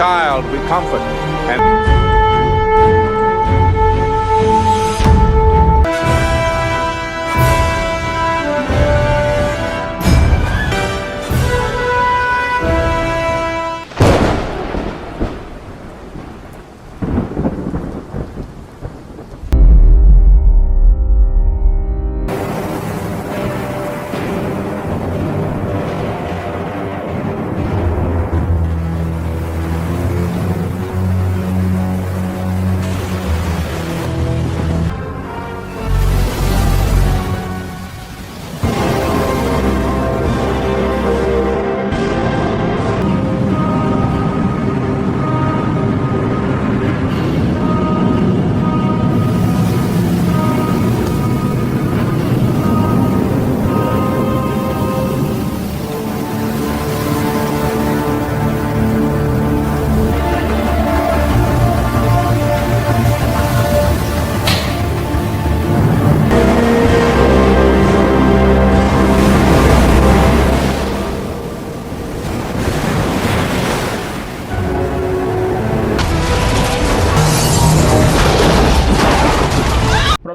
child we comfort.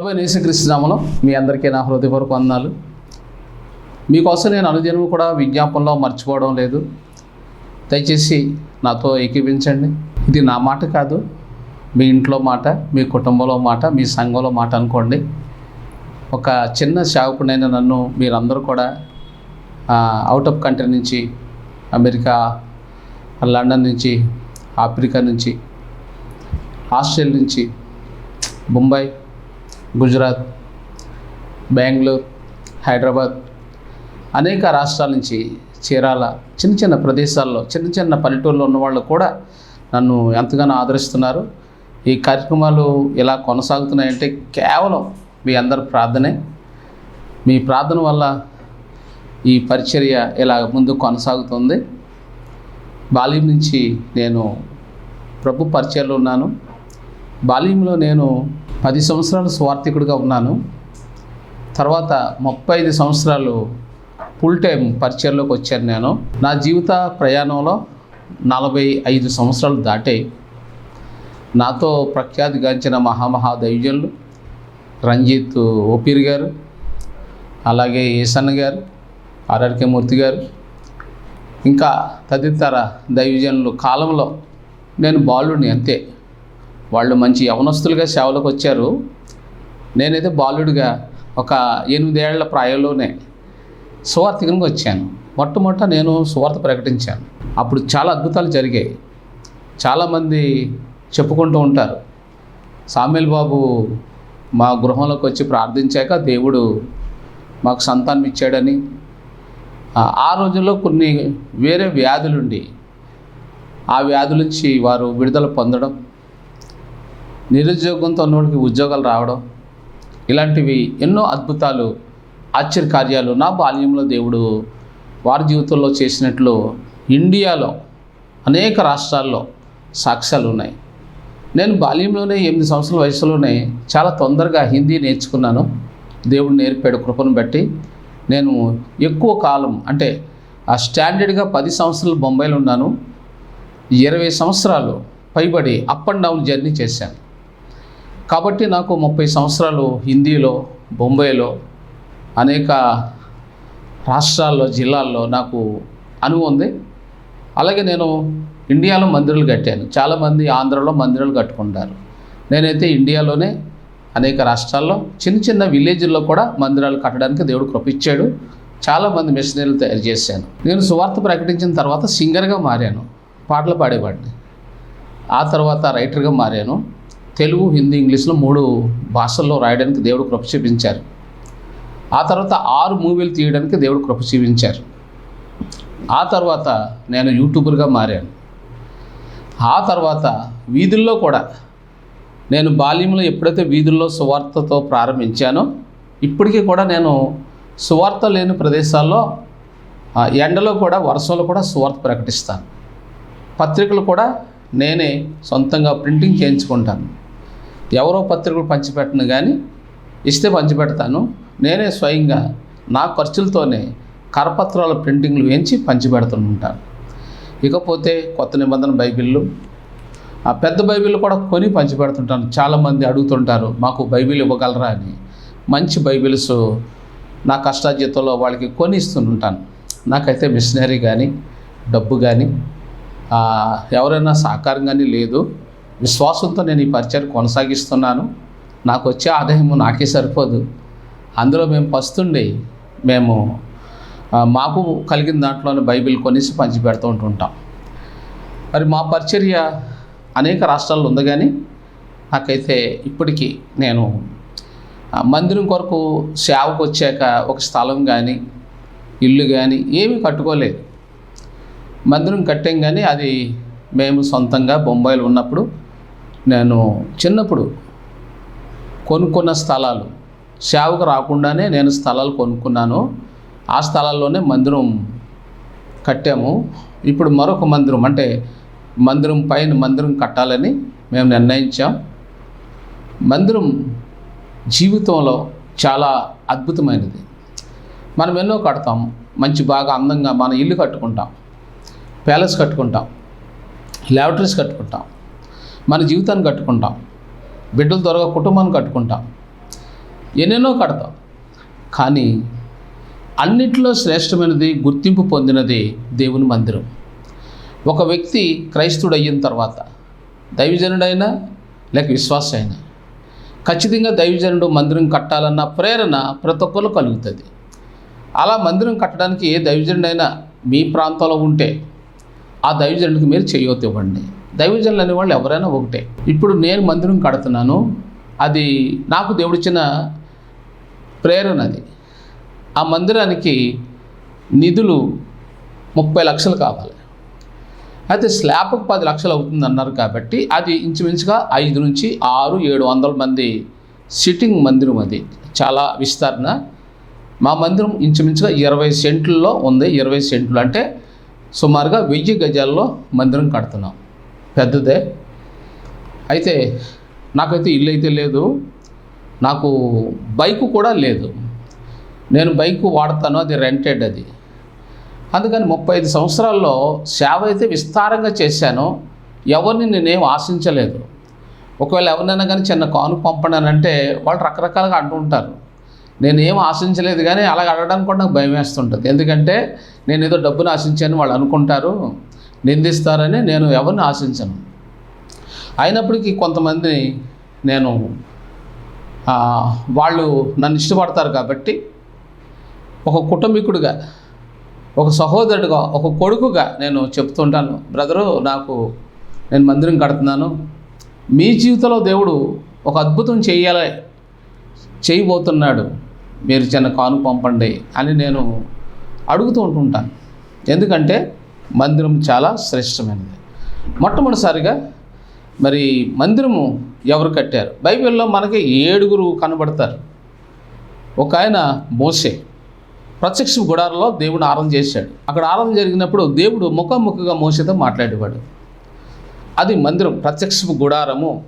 ప్రభుత్వ ప్రభు మీ అందరికీ నా హృదయపూర్వక వందనాలు. మీకోసం నేను అనుదినం కూడా విజ్ఞాపనలో మర్చిపోవడం లేదు. దయచేసి నాతో ఏకీపించండి ఇది నా మాట కాదు. మీ ఇంట్లో మాట మీ కుటుంబంలో మాట మీ సంఘంలో మాట అనుకోండి. ఒక చిన్న సేవకుడైన నన్ను మీరందరూ కూడా అవుట్ ఆఫ్ కంట్రీ నుంచి అమెరికా లండన్ నుంచి ఆఫ్రికా నుంచి ఆస్ట్రేలియా నుంచి బొంబాయి గుజరాత్ బెంగళూరు హైదరాబాద్ అనేక రాష్ట్రాల నుంచి చీరాల చిన్న చిన్న ప్రదేశాల్లో చిన్న చిన్న పల్లెటూళ్ళలో ఉన్న వాళ్ళు కూడా నన్ను ఎంతగానో ఆదరిస్తున్నారు. ఈ కార్యక్రమాలు ఇలా కొనసాగుతున్నాయంటే కేవలం మీ అందరి ప్రార్థనే. మీ ప్రార్థన వల్ల ఈ పరిచర్య ఇలా ముందు కొనసాగుతుంది. బాల్యం నుంచి నేను ప్రభు పరిచయలో ఉన్నాను. బాల్యంలో నేను పది సంవత్సరాలు స్వార్థికుడిగా ఉన్నాను. తర్వాత ముప్పై ఐదు సంవత్సరాలు ఫుల్ టైం పరిచయంలోకి వచ్చాను నేను. నా జీవిత ప్రయాణంలో నలభై ఐదు సంవత్సరాలు దాటే నాతో ప్రఖ్యాతిగాంచిన మహామహా దైవజనులు రంజిత్ ఓపీర్ గారు అలాగే ఈశాన్ గారు ఆర్ఆర్కే మూర్తి గారు ఇంకా తదితర దైవజనులు కాలంలో నేను బాలుడిని అంతే. వాళ్ళు మంచి యవనస్తులుగా సేవలకు వచ్చారు. నేనైతే బాలుడిగా ఒక ఎనిమిదేళ్ళ ప్రాయంలోనే సువార్థికంగా వచ్చాను. మొట్టమొదట నేను సువార్త ప్రకటించాను. అప్పుడు చాలా అద్భుతాలు జరిగాయి. చాలామంది చెప్పుకుంటూ ఉంటారు. సామేల్ బాబు మా గృహంలోకి వచ్చి ప్రార్థించాక దేవుడు మాకు సంతానం ఇచ్చాడని. ఆ- ఆ రోజుల్లో కొన్ని వేరే వ్యాధులుండి ఆ వ్యాధుల నుంచి వారు విడుదల పొందడం నిరుద్యోగంతో ఉన్నవాడికి ఉద్యోగాలు రావడం ఇలాంటివి ఎన్నో అద్భుతాలు ఆశ్చర్యకార్యాలు నా బాల్యంలో దేవుడు వారి జీవితంలో చేసినట్లు ఇండియాలో అనేక రాష్ట్రాల్లో సాక్ష్యాలు ఉన్నాయి. నేను బాల్యంలోనే ఎనిమిది సంవత్సరాల వయసులోనే చాలా తొందరగా హిందీ నేర్చుకున్నాను. దేవుడు నేర్పాడు కృపను బట్టి. నేను ఎక్కువ కాలం అంటే ఆ స్టాండర్డ్గా పది సంవత్సరాలు బొంబాయిలో ఉన్నాను. ఇరవై సంవత్సరాలు పైబడి అప్ అండ్ డౌన్ జర్నీ చేశాను. కాబట్టి నాకు ముప్పై సంవత్సరాలు హిందీలో బొంబాయిలో అనేక రాష్ట్రాల్లో జిల్లాల్లో నాకు అనుభవం ఉంది. అలాగే నేను ఇండియాలో మందిరాలు కట్టాను. చాలామంది ఆంధ్రలో మందిరాలు కట్టుకుంటారు. నేనైతే ఇండియాలోనే అనేక రాష్ట్రాల్లో చిన్న చిన్న విలేజ్ల్లో కూడా మందిరాలు కట్టడానికి దేవుడు కృపించాడు. చాలామంది మిషనరీలు తయారు చేశాను. నేను సువార్త ప్రకటించిన తర్వాత సింగర్గా మారాను. పాటలు పాడేవాడిని. ఆ తర్వాత రైటర్గా మారాను. తెలుగు హిందీ ఇంగ్లీష్లో మూడు భాషల్లో రాయడానికి దేవుడు కృప చూపించారు. ఆ తర్వాత ఆరు మూవీలు తీయడానికి దేవుడు కృప చూపించారు. ఆ తర్వాత నేను యూట్యూబర్గా మారాను. ఆ తర్వాత వీధుల్లో కూడా నేను బాల్యంలో ఎప్పుడైతే వీధుల్లో సువార్తతో ప్రారంభించానో ఇప్పటికీ కూడా నేను సువార్త లేని ప్రదేశాల్లో ఎండలో కూడా వర్షంలో కూడా సువార్త ప్రకటిస్తాను. పత్రికలు కూడా నేనే సొంతంగా ప్రింటింగ్ చేయించుకుంటాను. ఎవరో పత్రికలు పంచిపెట్టను కానీ ఇస్తే పంచిపెడతాను. నేనే స్వయంగా నా ఖర్చులతోనే కరపత్రాల ప్రింటింగ్లు వేయించి పంచిపెడుతుంటాను. ఇకపోతే కొత్త నిబంధన బైబిళ్ళు ఆ పెద్ద బైబిల్ కూడా కొని పంచిపెడుతుంటాను. చాలామంది అడుగుతుంటారు మాకు బైబిల్ ఇవ్వగలరా? అని. మంచి బైబిల్స్ నా కష్టాజీతంలో వాళ్ళకి కొని ఇస్తుంటాను. నాకైతే మిషనరీ కానీ డబ్బు కానీ ఎవరైనా సహకారం కానీ లేదు. విశ్వాసంతో నేను ఈ పరిచయం కొనసాగిస్తున్నాను. నాకు వచ్చే ఆదాయం నాకే సరిపోదు. అందులో మేము పస్తుండి మేము మాకు కలిగిన దాంట్లోనే బైబిల్ కొనేసి పంచి పెడుతూ ఉంటుంటాం. మరి మా పరిచర్య అనేక రాష్ట్రాల్లో ఉంది కానీ నాకైతే ఇప్పటికీ నేను మందిరం కొరకు సేవకు వచ్చాక ఒక స్థలం కానీ ఇల్లు కానీ ఏమీ కట్టుకోలేదు. మందిరం కట్టాం కానీ అది మేము సొంతంగా బొంబాయిలో ఉన్నప్పుడు నేను చిన్నప్పుడు కొనుక్కున్న స్థలాలు సేవకు రాకుండానే నేను స్థలాలు కొనుక్కున్నాను. ఆ స్థలాల్లోనే మందిరం కట్టాము. ఇప్పుడు మరొక మందిరం అంటే మందిరం పైన మందిరం కట్టాలని మేము నిర్ణయించాం. మందిరం జీవితంలో చాలా అద్భుతమైనది. మనం ఎన్నో కడతాం మంచి బాగా అందంగా మన ఇల్లు కట్టుకుంటాం ప్యాలెస్ కట్టుకుంటాం ల్యాబరేటరీస్ కట్టుకుంటాం. మన జీవితాన్ని కట్టుకుంటాం. బిడ్డల త్వరగా కుటుంబాన్ని కట్టుకుంటాం. ఎన్నెన్నో కడతాం. కానీ అన్నిట్లో శ్రేష్టమైనది గుర్తింపు పొందినది దేవుని మందిరం. ఒక వ్యక్తి క్రైస్తుడు అయిన తర్వాత దైవజనుడైనా లేక విశ్వాస అయినా ఖచ్చితంగా దైవజనుడు మందిరం కట్టాలన్న ప్రేరణ ప్రతి ఒక్కరు కలుగుతుంది. అలా మందిరం కట్టడానికి ఏ దైవజనుడైనా మీ ప్రాంతంలో ఉంటే ఆ దైవజనుడికి మీరు చేయొద్దు ఇవ్వండి. దైవజనులు అనేవాళ్ళు ఎవరైనా ఒకటే. ఇప్పుడు నేను మందిరం కడుతున్నాను అది నాకు దేవుడిచ్చిన ప్రేరణ అది. ఆ మందిరానికి నిధులు ముప్పై లక్షలు కావాలి. అయితే స్లాబ్కు పది లక్షలు అవుతుంది అన్నారు కాబట్టి అది ఇంచుమించుగా ఐదు నుంచి ఆరు ఏడు వందల మంది సిట్టింగ్ మందిరం అది. చాలా విస్తరణ. మా మందిరం ఇంచుమించుగా ఇరవై సెంట్లలో ఉంది ఇరవై సెంట్లు. అంటే సుమారుగా వెయ్యి గజాల్లో మందిరం కడుతున్నాం. పెద్దదే. అయితే నాకైతే ఇల్లు అయితే లేదు. నాకు బైకు కూడా లేదు. నేను బైకు వాడతాను అది రెంటెడ్ అది. అందుకని ముప్పై ఐదు సంవత్సరాల్లో సేవ అయితే విస్తారంగా చేశాను. ఎవరిని నేనేం ఆశించలేదు. ఒకవేళ ఎవరినైనా కానీ చిన్న కాను పంపడానంటే వాళ్ళు రకరకాలుగా అంటుంటారు నేనేం ఆశించలేదు కానీ అలాగ అడగడానికి కూడా నాకు భయం వేస్తుంటుంది ఎందుకంటే నేను ఏదో డబ్బును ఆశించాను వాళ్ళు అనుకుంటారు. నిందిస్తారని నేను ఎవరిని ఆశించను. అయినప్పటికీ కొంతమందిని నేను వాళ్ళు నన్ను ఇష్టపడతారు కాబట్టి ఒక కుటుంబీకుడిగా ఒక సహోదరుడిగా ఒక కొడుకుగా నేను చెప్తుంటాను బ్రదరు నాకు నేను మందిరం కడుతున్నాను. మీ జీవితంలో దేవుడు ఒక అద్భుతం చేయాలి చేయబోతున్నాడు. మీరు చిన్న కాను పంపండి అని నేను అడుగుతూ ఉంటుంటాను. ఎందుకంటే మందిరం చాలా శ్రేష్టమైనది. మొట్టమొదటిసారిగా మరి మందిరము ఎవరు కట్టారు? బైబిల్లో మనకి ఏడుగురు కనబడతారు. ఒక ఆయన మోసే. ప్రత్యక్ష గుడారంలో దేవుడు ఆరాధన చేశాడు. అక్కడ ఆరాధన జరిగినప్పుడు దేవుడు ముఖాముఖిగా మోసేతో మాట్లాడేవాడు. అది మందిరం ప్రత్యక్ష గుడారము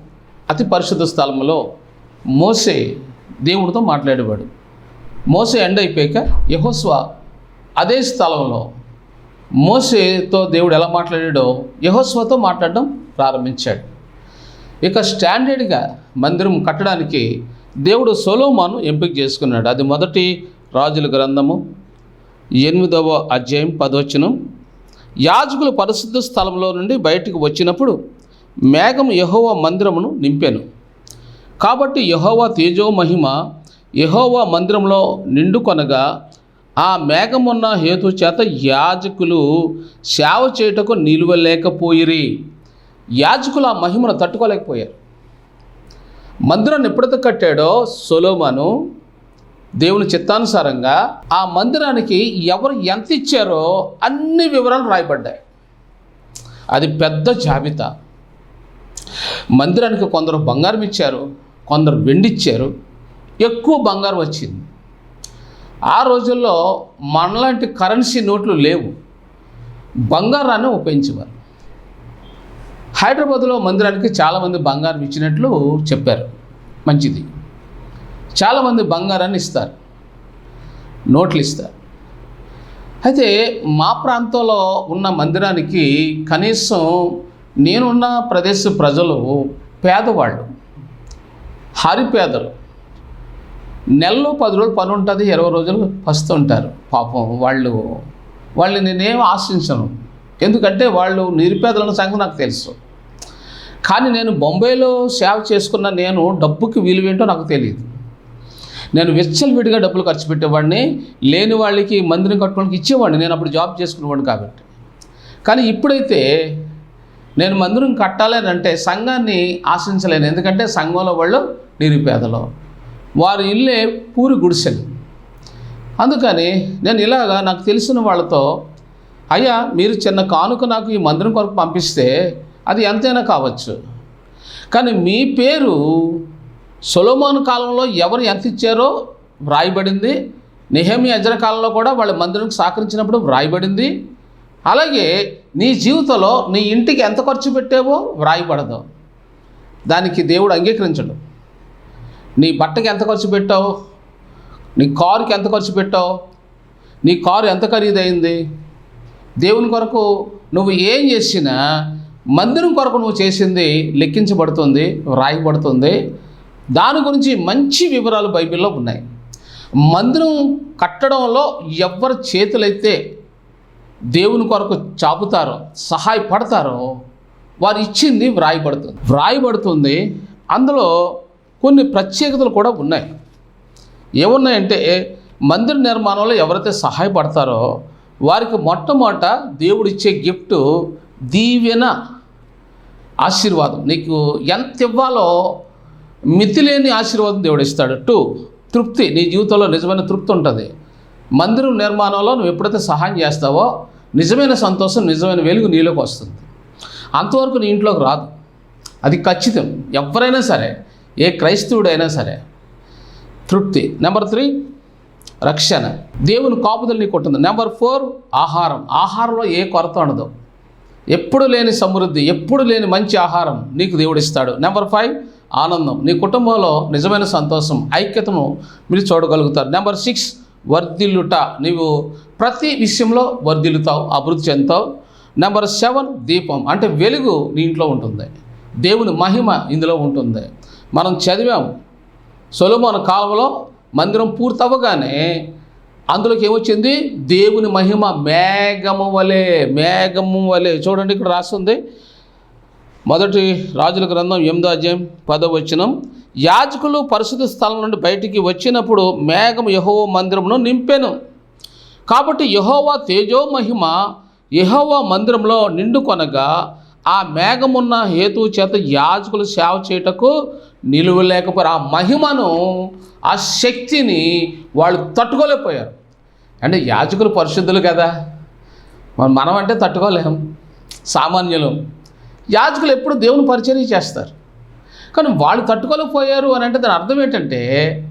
అతి పరిశుద్ధ స్థలములో మోసే దేవుడితో మాట్లాడేవాడు. మోసే ఎండ్ అయిపోయాక యహోస్వ అదే స్థలంలో మోసేతో దేవుడు ఎలా మాట్లాడాడో యహోస్వతో మాట్లాడడం ప్రారంభించాడు. ఇక స్టాండర్డ్గా మందిరం కట్టడానికి దేవుడు సొలోమాను ఎంపిక చేసుకున్నాడు. అది మొదటి రాజుల గ్రంథము ఎనిమిదవ అధ్యాయం పదవచనం. యాజకులు పరిశుద్ధ స్థలంలో నుండి బయటకు వచ్చినప్పుడు మేఘం యహోవా మందిరమును నింపాను. కాబట్టి యహోవా తేజో మహిమ యహోవా మందిరంలో నిండుకొనగా ఆ మేఘమున్న హేతు చేత యాజకులు సేవ చేయుటకు నిలువలేకపోయిరి. యాజకులు ఆ మహిమను తట్టుకోలేకపోయారు. మందిరాన్ని ఎప్పుడైతే కట్టాడో సొలోమను దేవుని చిత్తానుసారంగా ఆ మందిరానికి ఎవరు ఎంత ఇచ్చారో అన్ని వివరాలు రాయబడ్డాయి. అది పెద్ద జాబితా. మందిరానికి కొందరు బంగారం ఇచ్చారు కొందరు వెండి ఇచ్చారు ఎక్కువ బంగారం వచ్చింది. ఆ రోజుల్లో మనలాంటి కరెన్సీ నోట్లు లేవు. బంగారాన్ని ఉపయోగించేవారు. హైదరాబాద్లో మందిరానికి చాలామంది బంగారం ఇచ్చినట్లు చెప్పారు. మంచిది. చాలామంది బంగారాన్ని ఇస్తారు. నోట్లు ఇస్తారు. అయితే మా ప్రాంతంలో ఉన్న మందిరానికి కనీసం నేనున్న ప్రదేశ ప్రజలు పేదవాళ్ళు హరిపేదలు నెలలో పది రోజులు పని ఉంటుంది ఇరవై రోజులు పస్తుంటారు. పాపం వాళ్ళు వాళ్ళని నేనేం ఆశించను. ఎందుకంటే వాళ్ళు నిరుపేదలను సంగతి నాకు తెలుసు. కానీ నేను బొంబాయిలో సేవ చేసుకున్న నేను డబ్బుకి విలువేంటో నాకు తెలియదు నేను విచ్చలవిడిగా డబ్బులు ఖర్చు పెట్టేవాడిని లేని వాళ్ళకి మందిరం కట్టుకోవడానికి ఇచ్చేవాడిని. నేను అప్పుడు జాబ్ చేసుకునేవాడిని కాబట్టి. కానీ ఇప్పుడైతే నేను మందిరం కట్టాలి అని అంటే సంఘాన్ని ఆశించలేను. ఎందుకంటే సంఘంలో వాళ్ళు నిరుపేదలు. వారి ఇల్లే పూరి గుడిసెలు. అందుకని నేను ఇలాగా నాకు తెలిసిన వాళ్ళతో అయ్యా మీరు చిన్న కానుక నాకు ఈ మందిరం కొరకు పంపిస్తే అది ఎంతైనా కావచ్చు. కానీ మీ పేరు సొలోమోన్ కాలంలో ఎవరు ఎంత ఇచ్చారో వ్రాయబడింది. నిహమి అజర కాలంలో కూడా వాళ్ళ మందిరం సహకరించినప్పుడు వ్రాయబడింది. అలాగే నీ జీవితంలో నీ ఇంటికి ఎంత ఖర్చు పెట్టావో వ్రాయబడదు. దానికి దేవుడు అంగీకరించడు. నీ బట్టకి ఎంత ఖర్చు పెట్టావు? నీ కారుకి ఎంత ఖర్చు పెట్టావు? నీ కారు ఎంత ఖరీదైంది? దేవుని కొరకు నువ్వు ఏం చేసినా మందిరం కొరకు నువ్వు చేసింది లెక్కించబడుతుంది వ్రాయబడుతుంది. దాని గురించి మంచి వివరాలు బైబిల్లో ఉన్నాయి. మందిరం కట్టడంలో ఎవరి చేతులైతే దేవుని కొరకు చాపుతారో సహాయపడతారో వారు ఇచ్చింది వ్రాయబడుతుంది. వ్రాయబడుతుంది. అందులో కొన్ని ప్రత్యేకతలు కూడా ఉన్నాయి. ఏమున్నాయంటే మందిర నిర్మాణంలో ఎవరైతే సహాయపడతారో వారికి మొట్టమొదట దేవుడిచ్చే గిఫ్ట్ దీవెన ఆశీర్వాదం. నీకు ఎంత ఇవ్వాలో మితిలేని ఆశీర్వాదం దేవుడు ఇస్తాడు టూ తృప్తి. నీ జీవితంలో నిజమైన తృప్తి ఉంటుంది. మందిరం నిర్మాణంలో నువ్వు ఎప్పుడైతే సహాయం చేస్తావో నిజమైన సంతోషం నిజమైన వెలుగు నీలోకి వస్తుంది. అంతవరకు నీ ఇంట్లోకి రాదు. అది ఖచ్చితం. ఎవరైనా సరే ఏ క్రైస్తవుడైనా సరే తృప్తి. నెంబర్ త్రీ రక్షణ. దేవుని కాపుదల్ని నీకు ఉంటుంది నెంబర్ ఫోర్ ఆహారం. ఆహారంలో ఏ కొరత ఉండదు. ఎప్పుడు లేని సమృద్ధి ఎప్పుడు లేని మంచి ఆహారం నీకు దేవుడు ఇస్తాడు నెంబర్ ఫైవ్ ఆనందం. నీ కుటుంబంలో నిజమైన సంతోషం ఐక్యతను మీరు చూడగలుగుతారు. నెంబర్ సిక్స్ వర్ధిల్లుట. నీవు ప్రతి విషయంలో వర్ధిల్లుతావు అభివృద్ధి చెందుతావు. నెంబర్ సెవెన్ దీపం. అంటే వెలుగు నీ ఇంట్లో ఉంటుంది. దేవుని మహిమ ఇందులో ఉంటుంది. మనం చదివాం. సొలమోన కాలంలో మందిరం పూర్తవ్వగానే అందులోకి ఏమొచ్చింది? దేవుని మహిమ మేఘము వలె మేఘము వలె. చూడండి ఇక్కడ రాస్తుంది. మొదటి రాజుల గ్రంథం ఎనిమిదో అధ్యాయం పదవచనం యాజకులు పరిశుద్ధ స్థలం నుండి బయటికి వచ్చినప్పుడు మేఘం యహోవ మందిరమును నింపాను. కాబట్టి యహోవా తేజో మహిమ యహోవా మందిరంలో నిండుకొనగా ఆ మేఘమున్న హేతు చేత యాజకులు సేవ చేయుటకు నిలువ లేకపోయారు ఆ మహిమను ఆ శక్తిని వాళ్ళు తట్టుకోలేకపోయారు. అంటే యాజకులు పరిశుద్ధులు కదా. మనం అంటే తట్టుకోలేం. సామాన్యులు. యాజకులు ఎప్పుడు దేవుని పరిచర్య చేస్తారు. కానీ వాళ్ళు తట్టుకోలేకపోయారు అని అంటే దాని అర్థం ఏంటంటే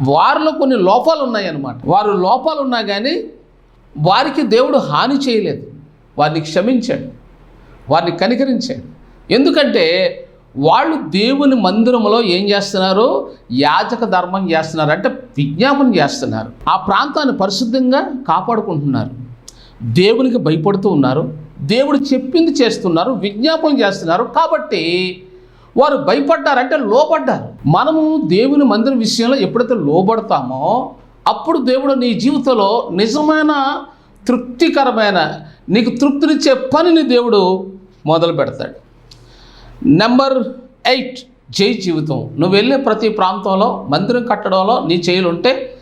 వారిలో కొన్ని లోపాలు ఉన్నాయన్నమాట. వారు లోపాలు ఉన్నా కానీ వారికి దేవుడు హాని చేయలేదు. వారిని క్షమించాడు. వారిని కనికరించాడు. ఎందుకంటే వాళ్ళు దేవుని మందిరంలో ఏం చేస్తున్నారు? యాజక ధర్మం చేస్తున్నారు. అంటే విజ్ఞాపన చేస్తున్నారు. ఆ ప్రాంతాన్ని పరిశుద్ధంగా కాపాడుకుంటున్నారు. దేవునికి భయపడుతూ ఉన్నారు. దేవుడు చెప్పింది చేస్తున్నారు. విజ్ఞాపన చేస్తున్నారు. కాబట్టి వారు భయపడ్డారంటే లోపడ్డారు. మనము దేవుని మందిరం విషయంలో ఎప్పుడైతే లోబడతామో అప్పుడు దేవుడు నీ జీవితంలో నిజమైన తృప్తికరమైన నీకు తృప్తినిచ్చే పనిని దేవుడు మొదలు పెడతాడు నెంబర్ ఎయిట్ జై జీవితం. నువ్వు వెళ్ళే ప్రతి ప్రాంతంలో మందిరం కట్టడంలో నీ చేయులు ఉంటే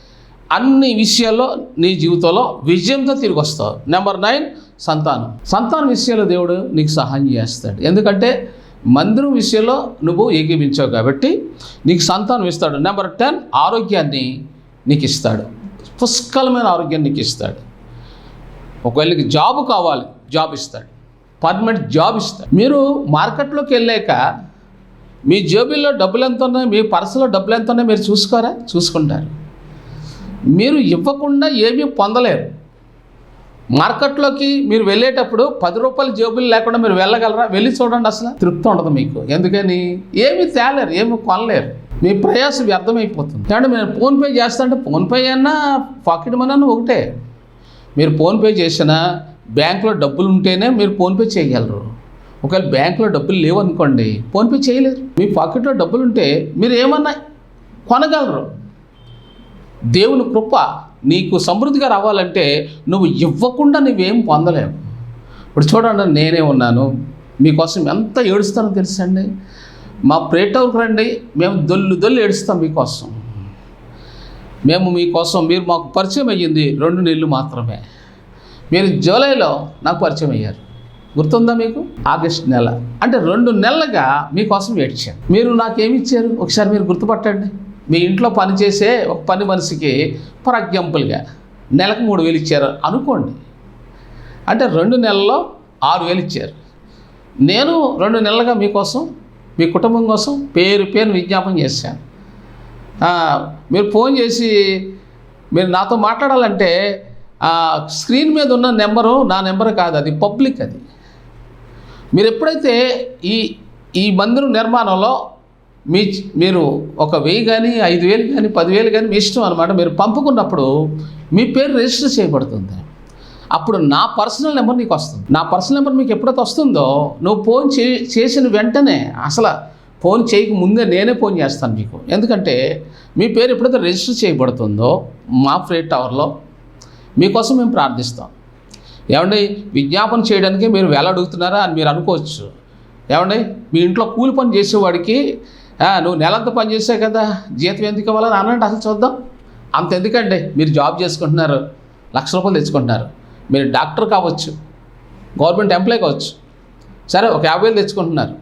అన్ని విషయాల్లో నీ జీవితంలో విజయంతో తిరిగి వస్తావు. నెంబర్ నైన్ సంతానం. సంతానం విషయంలో దేవుడు నీకు సహాయం చేస్తాడు. ఎందుకంటే మందిరం విషయంలో నువ్వు ఏకీపించావు కాబట్టి నీకు సంతానం ఇస్తాడు. నెంబర్ టెన్ ఆరోగ్యాన్ని నీకు ఇస్తాడు. పుష్కలమైన ఆరోగ్యాన్ని నీకు ఇస్తాడు. ఒకవేళకి జాబ్ కావాలి జాబ్ ఇస్తాడు. పర్మనెంట్ జాబ్ ఇస్తారు. మీరు మార్కెట్లోకి వెళ్ళాక మీ జేబుల్లో డబ్బులు ఎంత ఉన్నాయి మీ పర్సులో డబ్బులు ఎంత ఉన్నాయి మీరు చూసుకోరా? చూసుకుంటారు. మీరు ఇవ్వకుండా ఏమీ పొందలేరు. మార్కెట్లోకి మీరు వెళ్ళేటప్పుడు పది రూపాయల జేబులు లేకుండా మీరు వెళ్ళగలరా? వెళ్ళి చూడండి అసలు. తృప్తి ఉండదు మీకు. ఎందుకని? ఏమి తేలేరు ఏమి కొనలేరు. మీ ప్రయాసం వ్యర్థమైపోతుంది. అంటే మీరు ఫోన్పే చేస్తా అంటే ఫోన్పే అన్నా పాకెట్ మనీ అన్నా ఒకటే. మీరు ఫోన్పే చేసినా బ్యాంకులో డబ్బులు ఉంటేనే మీరు ఫోన్పే చేయగలరు. ఒకవేళ బ్యాంకులో డబ్బులు లేవు అనుకోండి ఫోన్పే చేయలేరు. మీ పాకెట్లో డబ్బులు ఉంటే మీరు ఏమన్నా కొనగలరు. దేవుని కృప నీకు సమృద్ధిగా రావాలంటే నువ్వు ఇవ్వకుండా నువ్వేం పొందలేవు. ఇప్పుడు చూడండి నేనే ఉన్నాను. మీకోసం ఎంత ఏడుస్తానో తెలుసండి మా ప్రేటవర్కి రండి మేము దొల్లు దొల్లు ఏడుస్తాం మీకోసం. మేము మీకోసం మీరు మాకు పరిచయం అయ్యింది రెండు నెలలు మాత్రమే. మీరు జూలైలో నాకు పరిచయం అయ్యారు. గుర్తుందా మీకు? ఆగస్ట్ నెల. అంటే రెండు నెలలుగా మీకోసం ఏడ్చాను మీరు నాకేమి ఇచ్చారు? ఒకసారి మీరు గుర్తుపట్టండి. మీ ఇంట్లో పని చేసే ఒక పని మనిషికి ఫర్ ఎగ్జాంపుల్గా నెలకు మూడు వేలు ఇచ్చారు అనుకోండి. అంటే రెండు నెలల్లో ఆరు వేలు ఇచ్చారు. నేను రెండు నెలలుగా మీకోసం మీ కుటుంబం కోసం పేరు పేరు విజ్ఞాపన చేశాను. మీరు ఫోన్ చేసి మీరు నాతో మాట్లాడాలంటే ఆ, స్క్రీన్ మీద ఉన్న నెంబరు నా నెంబర్ కాదు అది పబ్లిక్ అది. మీరు ఎప్పుడైతే ఈ ఈ మందిరం నిర్మాణంలో మీ మీరు ఒక వెయ్యి కానీ ఐదు వేలు కానీ పదివేలు కానీ మీ ఇష్టం అనమాట మీరు పంపుకున్నప్పుడు మీ పేరు రిజిస్టర్ చేయబడుతుంది. అప్పుడు నా పర్సనల్ నెంబర్ నీకు వస్తుంది. నా పర్సనల్ నెంబర్ మీకు ఎప్పుడైతే వస్తుందో నువ్వు ఫోన్ చే చేసిన వెంటనే అసలు ఫోన్ చేయక ముందే నేనే ఫోన్ చేస్తాను మీకు. ఎందుకంటే మీ పేరు ఎప్పుడైతే రిజిస్టర్ చేయబడుతుందో మా ఫ్రీ టవర్లో మీకోసం మేము ప్రార్థిస్తాం. ఏమండి విజ్ఞాపన చేయడానికి మీరు వేల అడుగుతున్నారా అని మీరు అనుకోవచ్చు. ఏమండి మీ ఇంట్లో కూలి పని చేసేవాడికి నువ్వు నెలంతా పని చేసావు కదా జీతం ఎందుకు ఇవ్వాలని అనండి అసలు చూద్దాం. అంత ఎందుకండి మీరు జాబ్ చేసుకుంటున్నారు లక్ష రూపాయలు తెచ్చుకుంటున్నారు. మీరు డాక్టర్ కావచ్చు గవర్నమెంట్ ఎంప్లాయ్ కావచ్చు. సరే ఒక యాభై వేలు తెచ్చుకుంటున్నారు.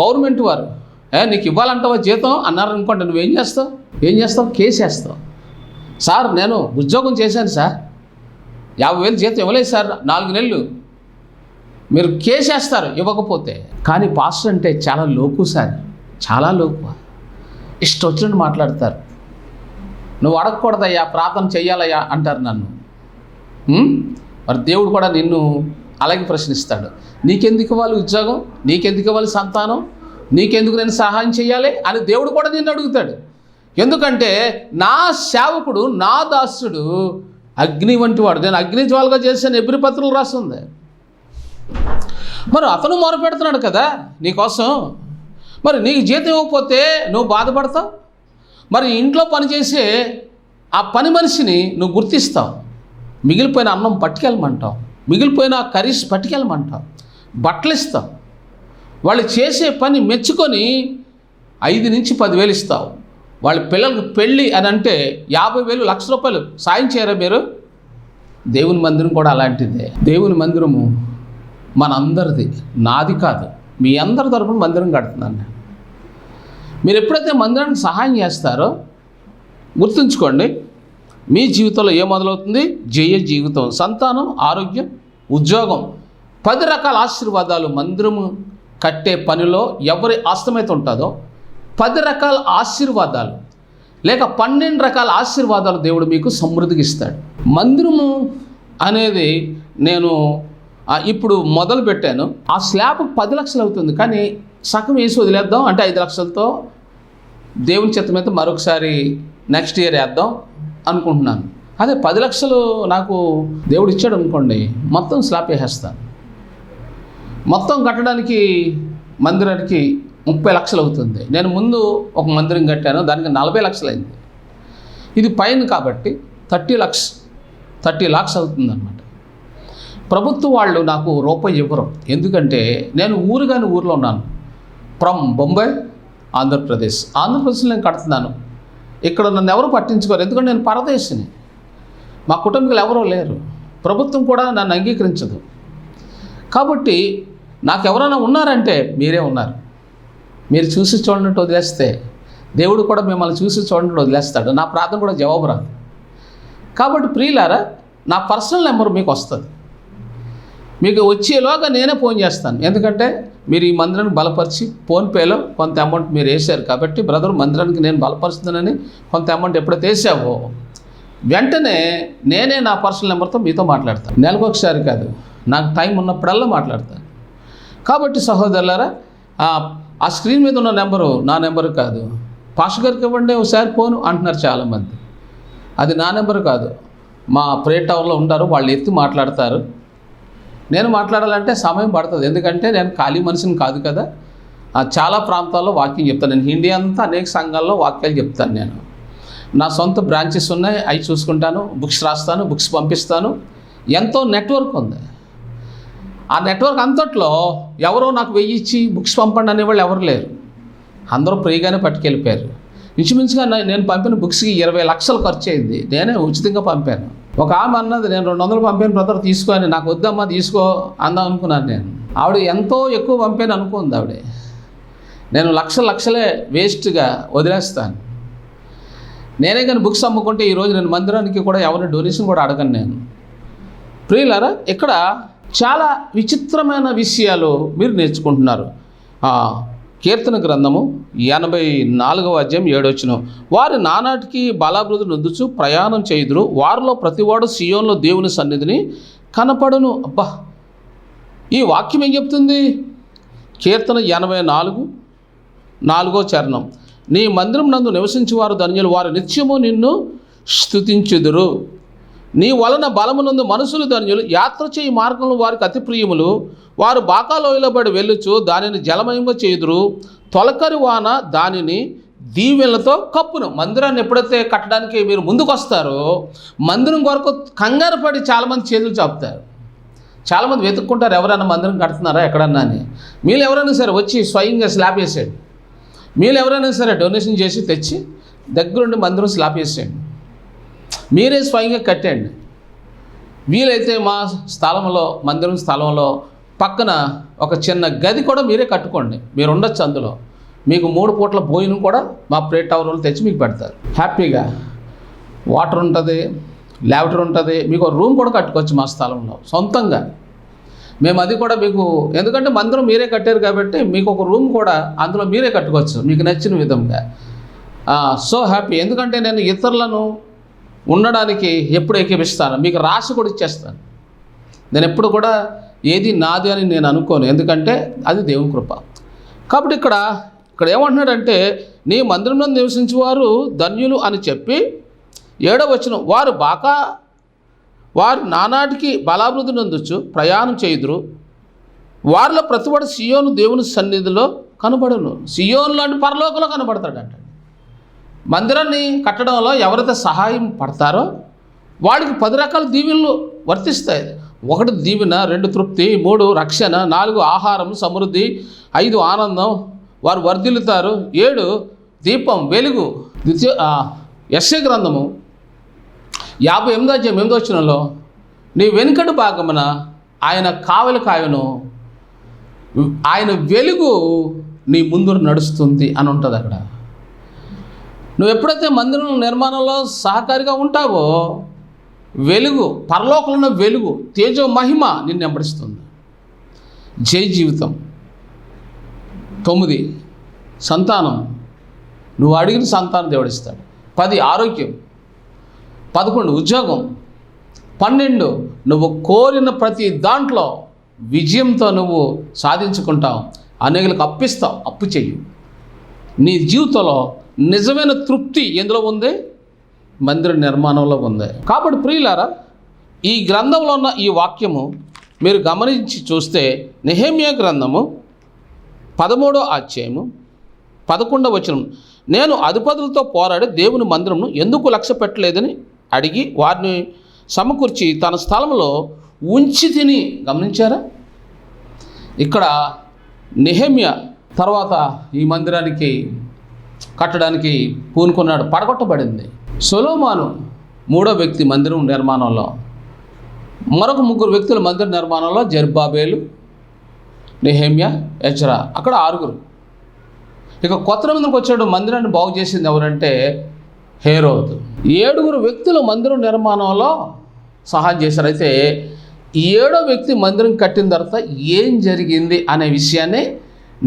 గవర్నమెంట్ వారు ఏ నీకు ఇవ్వాలంటావా జీతం? అన్నారు అనుకోండి నువ్వేం చేస్తావు? ఏం చేస్తావు? కేసు వేస్తావు సార్ నేను ఉద్యోగం చేశాను సార్. యాభై వేలు జీతం ఇవ్వలేదు సార్ నాలుగు నెలలు. మీరు కేసేస్తారు ఇవ్వకపోతే. కానీ పాస్టర్ అంటే చాలా లోకు సార్ చాలా లోకు. ఇష్టం వచ్చినట్టు మాట్లాడతారు. నువ్వు అడగకూడదయ్యా ప్రార్థన చెయ్యాలయ్యా అంటారు నన్ను. మరి దేవుడు కూడా నిన్ను అలాగే ప్రశ్నిస్తాడు. నీకెందుకు ఇవ్వాలి ఉద్యోగం? నీకెందుకు ఇవ్వాలి సంతానం? నీకెందుకు నేను సహాయం చేయాలి అని దేవుడు కూడా నిన్ను అడుగుతాడు. ఎందుకంటే నా సేవకుడు నా దాసుడు అగ్ని వంటి వాడు. నేను అగ్ని జ్వాలగా చేసిన ఎబ్రి పత్రులు రాస్తుంది. మరి అతను మొరపెడుతున్నాడు కదా నీకోసం మరి నీకు జీతం ఇవ్వకపోతే నువ్వు బాధపడతావు? మరి ఇంట్లో పనిచేసే ఆ పని మనిషిని నువ్వు గుర్తిస్తావు? మిగిలిపోయిన అన్నం పట్టుకెళ్ళమంటావు. మిగిలిపోయిన కర్రీస్ పట్టుకెళ్ళమంటావు. బట్టలు ఇస్తావు. వాళ్ళు చేసే పని మెచ్చుకొని ఐదు నుంచి పదివేలు ఇస్తావు. వాళ్ళ పిల్లలకు పెళ్ళి అని అంటే యాభై వేలు లక్ష రూపాయలు సాయం చేయరా మీరు? దేవుని మందిరం కూడా అలాంటిదే. దేవుని మందిరము మనందరిది. నాది కాదు. మీ అందరి తరపున మందిరం కడుతున్నాను మీరు ఎప్పుడైతే మందిరానికి సహాయం చేస్తారో గుర్తుంచుకోండి మీ జీవితంలో ఏ మొదలవుతుంది? జయ జీవితం సంతానం ఆరోగ్యం ఉద్యోగం. పది రకాల ఆశీర్వాదాలు మందిరము కట్టే పనిలో ఎవరి ఆస్తమైతే ఉంటుందో పది రకాల ఆశీర్వాదాలు లేక పన్నెండు రకాల ఆశీర్వాదాలు దేవుడు మీకు సమృద్ధికి ఇస్తాడు. మందిరము అనేది నేను ఇప్పుడు మొదలు పెట్టాను. ఆ స్లాబ్ పది లక్షలు అవుతుంది కానీ సగం వేసి వదిలేద్దాం అంటే ఐదు లక్షలతో దేవుని చిత్తం మీద మరొకసారి నెక్స్ట్ ఇయర్ వేద్దాం అనుకుంటున్నాను. అదే పది లక్షలు నాకు దేవుడు ఇచ్చాడు అనుకోండి మొత్తం స్లాబ్ వేసేస్తాను. మొత్తం కట్టడానికి మందిరానికి ముప్పై లక్షలు అవుతుంది. నేను ముందు ఒక మందిరం కట్టాను దానికి నలభై లక్షలు అయింది. ఇది పైన కాబట్టి థర్టీ లక్స్ థర్టీ లాక్స్ అవుతుందన్నమాట. ప్రభుత్వం వాళ్ళు నాకు రూపాయి ఇవ్వరు. ఎందుకంటే నేను ఊరు కాని ఊర్లో ఉన్నాను. ఫ్రమ్ బొంబాయి ఆంధ్రప్రదేశ్. ఆంధ్రప్రదేశ్లో నేను కడుతున్నాను. ఇక్కడ నన్ను ఎవరు పట్టించుకోరు. ఎందుకంటే నేను పరదేశిని. మా కుటుంబీకులు ఎవరూ లేరు. ప్రభుత్వం కూడా నన్ను అంగీకరించదు. కాబట్టి నాకు ఎవరైనా ఉన్నారంటే మీరే ఉన్నారు. మీరు చూసి చూడనట్టు వదిలేస్తే దేవుడు కూడా మిమ్మల్ని చూసి చూడండి వదిలేస్తాడు. నా ప్రార్థన కూడా జవాబు రాదు. కాబట్టి ప్రియులారా నా పర్సనల్ నెంబర్ మీకు వస్తుంది. మీకు వచ్చేలోగా నేనే ఫోన్ చేస్తాను. ఎందుకంటే మీరు ఈ మందిరాన్ని బలపరిచి ఫోన్పేలో కొంత అమౌంట్ మీరు వేశారు కాబట్టి బ్రదర్ మందిరానికి నేను బలపరుస్తున్నానని కొంత అమౌంట్ ఎప్పుడైతే వేసావో వెంటనే నేనే నా పర్సనల్ నెంబర్తో మీతో మాట్లాడతాను. నెలకు ఒకసారి కాదు నాకు టైం ఉన్నప్పుడల్లా మాట్లాడతాను. కాబట్టి సహోదరులారా ఆ స్క్రీన్ మీద ఉన్న నెంబరు నా నెంబరు కాదు. పాష గారికి ఇవ్వండి ఒకసారి ఫోను అంటున్నారు చాలామంది. అది నా నెంబరు కాదు. మా ప్రే టవర్లో ఉంటారు వాళ్ళు ఎత్తి మాట్లాడతారు. నేను మాట్లాడాలంటే సమయం పడుతుంది. ఎందుకంటే నేను ఖాళీ మనిషిని కాదు కదా. చాలా ప్రాంతాల్లో వాక్యం చెప్తాను. నేను హిందీ అంతా అనేక సంఘాల్లో వాక్యాలు చెప్తాను నేను. నా సొంత బ్రాంచెస్ ఉన్నాయి అవి చూసుకుంటాను బుక్స్ రాస్తాను బుక్స్ పంపిస్తాను. ఎంతో నెట్వర్క్ ఉంది. ఆ నెట్వర్క్ అంతట్లో ఎవరో నాకు వెయ్యి ఇచ్చి బుక్స్ పంపండి అనేవాళ్ళు ఎవరు లేరు. అందరూ ఫ్రీగానే పట్టుకెళ్ళిపోయారు. ఇంచుమించుగా నేను పంపిన బుక్స్కి ఇరవై లక్షలు ఖర్చు అయింది నేనే ఉచితంగా పంపాను. ఒక ఆమె అన్నది నేను రెండు వందలు పంపాను బ్రదర్ తీసుకో అని నాకు వద్దమ్మా తీసుకో అందాం అనుకున్నాను నేను. ఆవిడ ఎంతో ఎక్కువ పంపాను అనుకుంది ఆవిడ. నేను లక్ష లక్షలే వేస్ట్గా వదిలేస్తాను. నేనే కానీ బుక్స్ అమ్ముకుంటే ఈరోజు నేను మందిరానికి కూడా ఎవరిని డొనేషన్ కూడా అడగను నేను. ప్రియులారా ఇక్కడ చాలా విచిత్రమైన విషయాలు మీరు నేర్చుకుంటున్నారు. కీర్తన గ్రంథము ఎనభై నాలుగవ అధ్యాయం ఏడొచ్చును వారి నానాటికి బలాభివృద్ధి నొందుచు ప్రయాణం చేయుదురు. వారిలో ప్రతివాడు సియోన్లో దేవుని సన్నిధిని కనపడును. అబ్బా! ఈ వాక్యం ఏం చెప్తుంది? కీర్తన ఎనభై నాలుగు నాలుగో చరణం. నీ మందిరం నందు నివసించేవారు ధన్యులు. వారు నిత్యము నిన్ను స్థుతించుదురు నీ వలన బలమునందు మనుషులు ధన్యులు. యాత్ర చేయి మార్గంలో వారికి అతి ప్రియములు. వారు బాకాలోయలబడి వెళ్ళుచు దానిని జలమయంగా చేదురు తొలకరి వాన దానిని దీవెనలతో కప్పును. మందిరాన్ని ఎప్పుడైతే కట్టడానికి మీరు ముందుకు వస్తారో మందిరం కొరకు కంగారు పడి చాలామంది చేతులు చాపుతారు. చాలామంది వెతుక్కుంటారు ఎవరైనా మందిరం కడుతున్నారా ఎక్కడన్నా అని. మీరు ఎవరైనా సరే వచ్చి స్వయంగా స్లాబ్ వేసేయండి. మీరు ఎవరైనా సరే డొనేషన్ చేసి తెచ్చి దగ్గరుండి మందిరం స్లాబ్ వేసేయండి. మీరే స్వయంగా కట్టండి వీలైతే మా స్థలంలో మందిరం స్థలంలో పక్కన ఒక చిన్న గది కూడా మీరే కట్టుకోండి. మీరు ఉండొచ్చు అందులో. మీకు మూడు పూట్ల భోజనం కూడా మా ప్లేట్ టవర్లు తెచ్చి మీకు పెడతారు. హ్యాపీగా వాటర్ ఉంటుంది ల్యాబరేటరీ ఉంటుంది మీకు రూమ్ కూడా కట్టుకోవచ్చు మా స్థలంలో సొంతంగా. మేము అది కూడా మీకు ఎందుకంటే మందిరం మీరే కట్టారు కాబట్టి మీకు ఒక రూమ్ కూడా అందులో మీరే కట్టుకోవచ్చు మీకు నచ్చిన విధంగా. So happy. ఎందుకంటే నేను ఇతరులను ఉండడానికి ఎప్పుడు ఏకీపిస్తాను మీకు రాసి కూడా ఇచ్చేస్తాను. నేను ఎప్పుడు కూడా ఏది నాది అని నేను అనుకోను. ఎందుకంటే అది దేవుని కృప. కాబట్టి ఇక్కడ ఇక్కడ ఏమంటున్నాడంటే నీ మందిరంలో నివసించేవారు ధన్యులు అని చెప్పి ఏడవ వచ్చిన వారు బాకా వారు నానాటికి బలాభివృద్ధి నందొచ్చు ప్రయాణం చేయుదురు. వారిలో ప్రతివాడు సియోను దేవుని సన్నిధిలో కనబడును. సియోను లాంటి పరలోకంలో కనబడతాడంట. మందిరాన్ని కట్టడంలో ఎవరైతే సహాయం పడతారో వాడికి పది రకాల దీవెనలు వర్తిస్తాయి. ఒకటి దీవెన రెండు తృప్తి మూడు రక్షణ నాలుగు ఆహారం సమృద్ధి ఐదు ఆనందం వారు వర్ధిల్లుతారు. ఏడు దీపం వెలుగు. ద్వితీయ యశ గ్రంథము యాభై ఎనిమిదో అధ్యాయం ఎనిమిదో వచ్చినలో నీ వెనుకటి భాగమున ఆయన కావలి కాయను ఆయన వెలుగు నీ ముందు నడుస్తుంది అని ఉంటుంది అక్కడ నువ్వు ఎప్పుడైతే మందిరం నిర్మాణంలో సహకారిగా ఉంటావో వెలుగు పరలోకంలో వెలుగు తేజో మహిమ నిన్ను వెంబడిస్తుంది. జై జీవితం. తొమ్మిది సంతానం. నువ్వు అడిగిన సంతానం దేవుడిస్తాడు పది ఆరోగ్యం. పదకొండు ఉద్యోగం. పన్నెండు నువ్వు కోరిన ప్రతి దాంట్లో విజయంతో నువ్వు సాధించుకుంటావు. అనేకులకు అప్పిస్తావు అప్పు చెయ్యి. నీ జీవితంలో నిజమైన తృప్తి ఎందులో ఉంది? మందిర నిర్మాణంలో ఉంది. కాబట్టి ప్రియులారా ఈ గ్రంథంలో ఉన్న ఈ వాక్యము మీరు గమనించి చూస్తే నిహేమియా గ్రంథము పదమూడో అధ్యాయము పదకొండవ వచనం నేను అధిపతులతో పోరాడి దేవుని మందిరంను ఎందుకు లక్ష్య పెట్టలేదని అడిగి వారిని సమకూర్చి తన స్థలంలో ఉంచి తిని. గమనించారా? ఇక్కడ నెహమ్య తర్వాత ఈ మందిరానికి కట్టడానికి పూనుకున్నాడు పడగొట్టబడింది. సొలోమాను మూడో వ్యక్తి మందిరం నిర్మాణంలో మరొక ముగ్గురు వ్యక్తుల మందిర నిర్మాణంలో జర్బాబేలు నెహమ్య ఎజ్రా అక్కడ ఆరుగురు. ఇక కొత్త మందికి వచ్చాడు మందిరాన్ని బాగు చేసింది ఎవరంటే హేరోద్. ఏడుగురు వ్యక్తులు మందిరం నిర్మాణంలో సహాయం చేశారు. అయితే ఏడో వ్యక్తి మందిరం కట్టిన తర్వాత ఏం జరిగింది అనే విషయాన్ని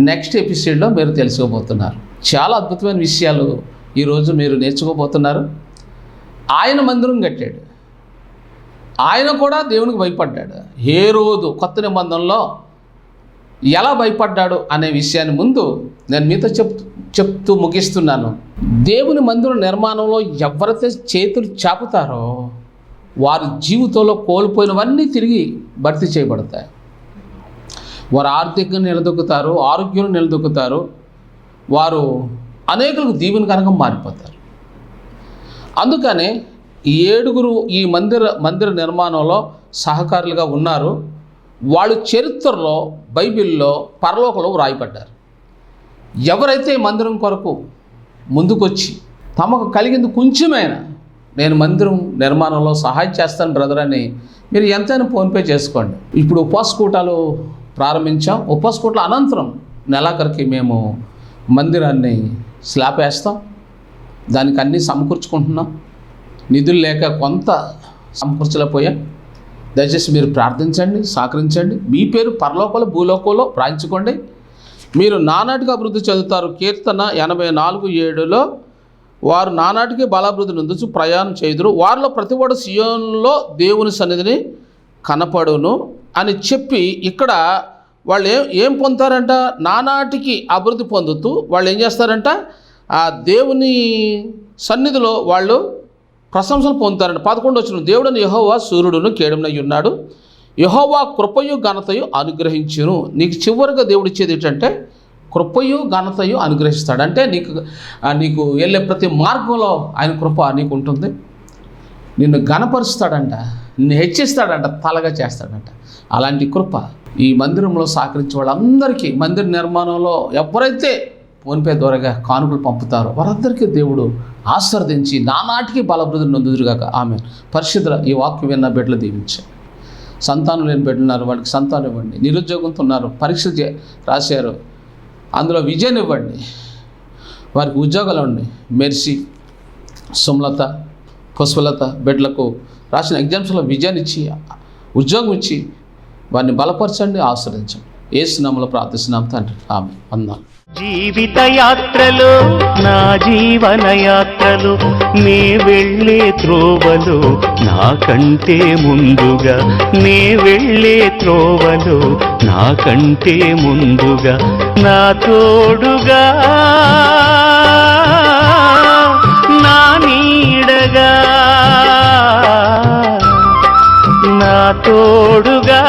నెక్స్ట్ ఎపిసోడ్లో మీరు తెలుసుకోబోతున్నారు. చాలా అద్భుతమైన విషయాలు ఈరోజు మీరు నేర్చుకోబోతున్నారు. ఆయన మందిరం కట్టాడు. ఆయన కూడా దేవునికి భయపడ్డాడు. ఏ రోజు కొత్త నిబంధనలో ఎలా భయపడ్డాడు అనే విషయాన్ని ముందు నేను మీతో చెప్తూ చెప్తూ ముగిస్తున్నాను. దేవుని మందిరం నిర్మాణంలో ఎవరైతే చేతులు చాపుతారో వారి జీవితంలో కోల్పోయినవన్నీ తిరిగి భర్తీ చేయబడతాయి. వారు ఆర్థికంగా నిలదొక్కుతారు ఆరోగ్యం నిలదొక్కుతారు వారు అనేకులకు దీవెనకరంగా మారిపోతారు. అందుకనే ఈ ఏడుగురు ఈ మందిర మందిర నిర్మాణంలో సహకారులుగా ఉన్నారు. వాళ్ళు చరిత్రలో బైబిల్లో పరలోకంలో వ్రాయబడ్డారు. ఎవరైతే మందిరం కొరకు ముందుకొచ్చి తమకు కలిగింది కొంచెమైనా నేను మందిరం నిర్మాణంలో సహాయం చేస్తాను బ్రదర్ అని మీరు ఎంతైనా ఫోన్పే చేసుకోండి. ఇప్పుడు ఉపవాస కూటాలు ప్రారంభించాం. ఉపవాస కూటాల అనంతరం నెలాఖరికి మేము మందిరాన్ని స్లాబ్ వేస్తాం. దానికి అన్నీ సమకూర్చుకుంటున్నాం. నిధులు లేక కొంత సమకూర్చలేకపోయా దయచేసి మీరు ప్రార్థించండి సహకరించండి. మీ పేరు పరలోకంలో భూలోకంలో ప్రాయించుకోండి మీరు నానాటికి అభివృద్ధి చెందుతారు. కీర్తన ఎనభై నాలుగు ఏడులో వారు నానాటికి బలాభివృద్ధి నొందుచు ప్రయాణం చేయుదురు. వారిలో ప్రతివాడు సియోన్లో దేవుని సన్నిధిని కనపడును అని చెప్పి ఇక్కడ వాళ్ళు ఏం ఏం పొందుతారంట? నానాటికి అభివృద్ధి పొందుతూ వాళ్ళు ఏం చేస్తారంట? ఆ దేవుని సన్నిధిలో వాళ్ళు ప్రశంసలు పొందుతారంట. పదకొండు వచ్చిన దేవుడని యహోవా సూర్యుడును కేడునై ఉన్నాడు. యహోవా కృపయు ఘనతయు అనుగ్రహించును. నీకు చివరిగా దేవుడు ఇచ్చేది ఏంటంటే కృపయు ఘనతయు అనుగ్రహిస్తాడు. అంటే నీకు నీకు వెళ్ళే ప్రతి మార్గంలో ఆయన కృప నీకు ఉంటుంది. నిన్ను ఘనపరుస్తాడంట. నిన్ను హెచ్చిస్తాడంట. తలగా చేస్తాడంట. అలాంటి కృప ఈ మందిరంలో సహకరించే వాళ్ళందరికీ మందిర నిర్మాణంలో ఎవరైతే ఫోన్పే ద్వారాగా కానుకలు పంపుతారో వారందరికీ దేవుడు ఆశీర్వదించి నానాటికి బలభృద్ధి నొందుదురుగాక. ఆమె పరిశుద్ధ ఈ వాక్యం విన్న బిడ్డలు దీవించారు సంతానం లేని బిడ్డలున్నారు వాళ్ళకి సంతానం ఇవ్వండి. నిరుద్యోగంతో ఉన్నారు. పరీక్ష చే- రాశారు. అందులో విజయం ఇవ్వండి. వారికి ఉద్యోగాలు ఇవ్వండి. మెర్సీ సుమలత పుష్పలత బిడ్డలకు రాసిన ఎగ్జామ్స్లో విజయాన్ని ఇచ్చి ఉద్యోగం ఇచ్చి వారిని బలపరచండి ఆశ్రయించండి. ఏసునామలో ప్రార్థిస్తున్నాం తండ్రి. ఆమె వందాలు జీవిత యాత్రలు నా జీవన యాత్రలు నీ వెళ్ళే త్రోవలో నాకంటే ముందుగా. నీ వెళ్ళే త్రోవలో నాకంటే ముందుగా. నా తోడుగా తోడుగా